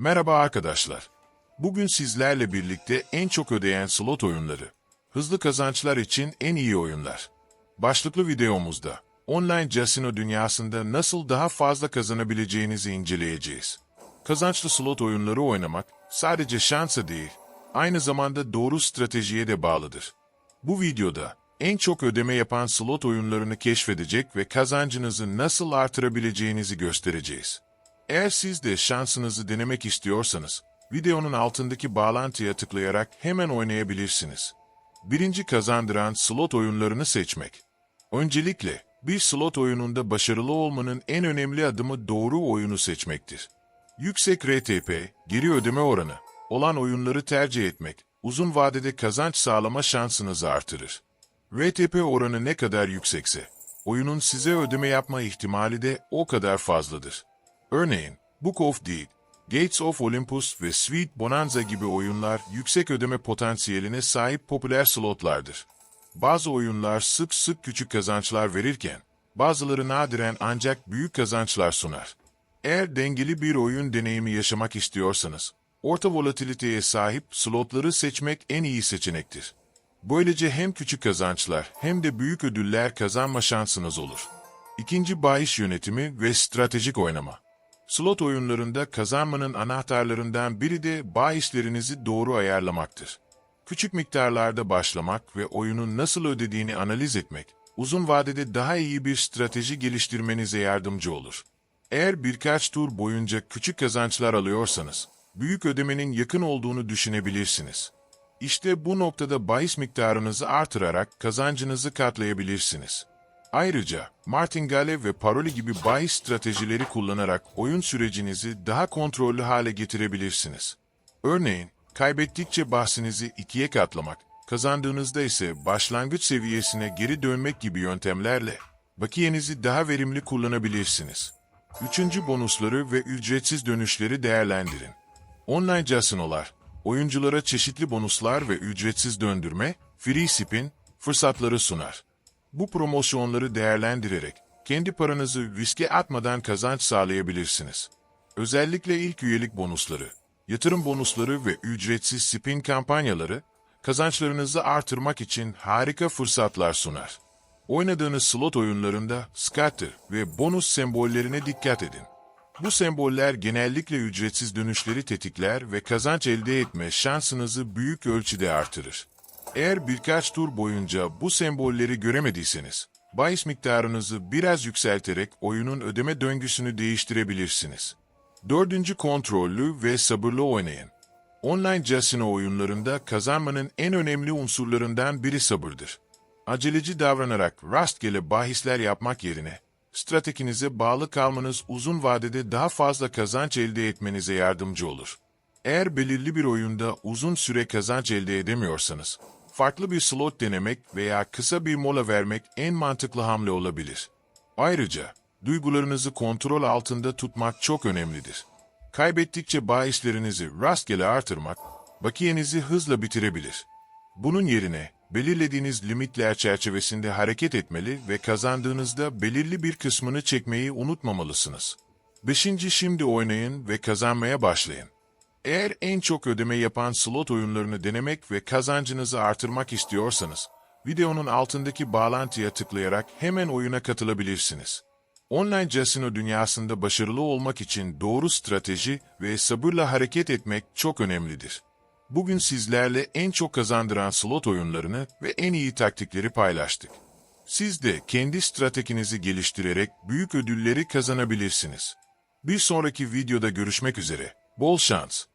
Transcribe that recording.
Merhaba arkadaşlar. Bugün sizlerle birlikte en çok ödeyen slot oyunları, hızlı kazançlar için en iyi oyunlar. Başlıklı videomuzda online casino dünyasında nasıl daha fazla kazanabileceğinizi inceleyeceğiz. Kazançlı slot oyunları oynamak sadece şansa değil, aynı zamanda doğru stratejiye de bağlıdır. Bu videoda en çok ödeme yapan slot oyunlarını keşfedecek ve kazancınızı nasıl artırabileceğinizi göstereceğiz. Eğer siz de şansınızı denemek istiyorsanız, videonun altındaki bağlantıya tıklayarak hemen oynayabilirsiniz. Birinci kazandıran slot oyunlarını seçmek. Öncelikle, bir slot oyununda başarılı olmanın en önemli adımı doğru oyunu seçmektir. Yüksek RTP, geri ödeme oranı olan oyunları tercih etmek, uzun vadede kazanç sağlama şansınızı artırır. RTP oranı ne kadar yüksekse, oyunun size ödeme yapma ihtimali de o kadar fazladır. Örneğin, Book of Deed, Gates of Olympus ve Sweet Bonanza gibi oyunlar yüksek ödeme potansiyeline sahip popüler slotlardır. Bazı oyunlar sık sık küçük kazançlar verirken, bazıları nadiren ancak büyük kazançlar sunar. Eğer dengeli bir oyun deneyimi yaşamak istiyorsanız, orta volatiliteye sahip slotları seçmek en iyi seçenektir. Böylece hem küçük kazançlar hem de büyük ödüller kazanma şansınız olur. İkinci bahis yönetimi ve stratejik oynama. Slot oyunlarında kazanmanın anahtarlarından biri de bahislerinizi doğru ayarlamaktır. Küçük miktarlarda başlamak ve oyunun nasıl ödediğini analiz etmek, uzun vadede daha iyi bir strateji geliştirmenize yardımcı olur. Eğer birkaç tur boyunca küçük kazançlar alıyorsanız, büyük ödemenin yakın olduğunu düşünebilirsiniz. İşte bu noktada bahis miktarınızı artırarak kazancınızı katlayabilirsiniz. Ayrıca martingale ve paroli gibi bahis stratejileri kullanarak oyun sürecinizi daha kontrollü hale getirebilirsiniz. Örneğin, kaybettikçe bahsinizi ikiye katlamak, kazandığınızda ise başlangıç seviyesine geri dönmek gibi yöntemlerle bakiyenizi daha verimli kullanabilirsiniz. Üçüncü bonusları ve ücretsiz dönüşleri değerlendirin. Online casinolar, oyunculara çeşitli bonuslar ve ücretsiz döndürme, free spin fırsatları sunar. Bu promosyonları değerlendirerek kendi paranızı riske atmadan kazanç sağlayabilirsiniz. Özellikle ilk üyelik bonusları, yatırım bonusları ve ücretsiz spin kampanyaları kazançlarınızı artırmak için harika fırsatlar sunar. Oynadığınız slot oyunlarında scatter ve bonus sembollerine dikkat edin. Bu semboller genellikle ücretsiz dönüşleri tetikler ve kazanç elde etme şansınızı büyük ölçüde artırır. Eğer birkaç tur boyunca bu sembolleri göremediyseniz, bahis miktarınızı biraz yükselterek oyunun ödeme döngüsünü değiştirebilirsiniz. Dördüncü kontrollü ve sabırlı oynayın. Online casino oyunlarında kazanmanın en önemli unsurlarından biri sabırdır. Aceleci davranarak rastgele bahisler yapmak yerine, stratejinize bağlı kalmanız uzun vadede daha fazla kazanç elde etmenize yardımcı olur. Eğer belirli bir oyunda uzun süre kazanç elde edemiyorsanız, farklı bir slot denemek veya kısa bir mola vermek en mantıklı hamle olabilir. Ayrıca, duygularınızı kontrol altında tutmak çok önemlidir. Kaybettikçe bahislerinizi rastgele artırmak, bakiyenizi hızla bitirebilir. Bunun yerine, belirlediğiniz limitler çerçevesinde hareket etmeli ve kazandığınızda belirli bir kısmını çekmeyi unutmamalısınız. Beşinci şimdi oynayın ve kazanmaya başlayın. Eğer en çok ödeme yapan slot oyunlarını denemek ve kazancınızı artırmak istiyorsanız, videonun altındaki bağlantıya tıklayarak hemen oyuna katılabilirsiniz. Online casino dünyasında başarılı olmak için doğru strateji ve sabırla hareket etmek çok önemlidir. Bugün sizlerle en çok kazandıran slot oyunlarını ve en iyi taktikleri paylaştık. Siz de kendi stratejinizi geliştirerek büyük ödülleri kazanabilirsiniz. Bir sonraki videoda görüşmek üzere. bull shunts.